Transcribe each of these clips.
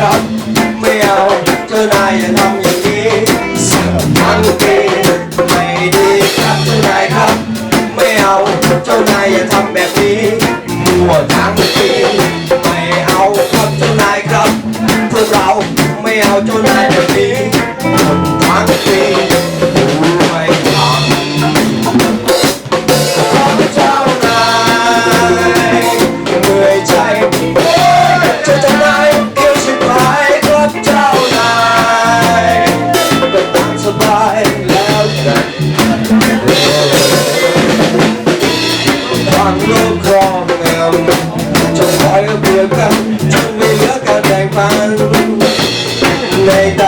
ครับไม่เอาเจ้านายอย่าทำอย่างนี้สมันเปีไม่ดีครับเจ้านายครับไม่เอาเจ้านายอย่าทำแบบนี้มั่วทั้งปีไม่เอาครับเจ้านายครับพวกเราไม่เอาเจ้านายฟังลูกครอบงำจงคอยเบื่อกันจงไม่เหลือการแบ่งปันในตา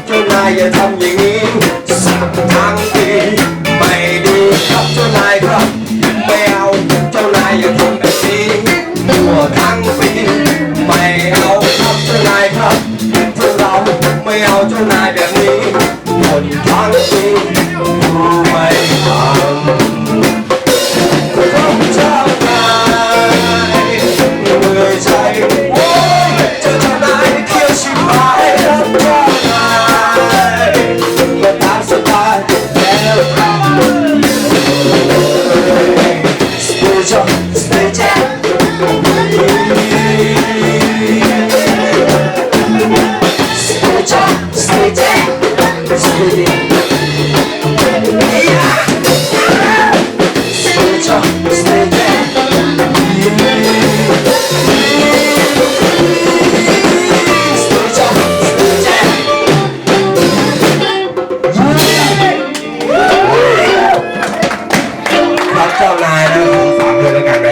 จ้านายอย่าทำอย่างนี้ สักทางดีไม่ดีครับ เจ้านายครับไม่เอาเจ้านายอย่าทำแบบนี้มัวทั้งปีไม่เอาครับ เจ้านายครับพ้าเรา ไม่เอา เจ้านายแบบนี้คนทั้งปีฝากด้วยแล้วกันนะ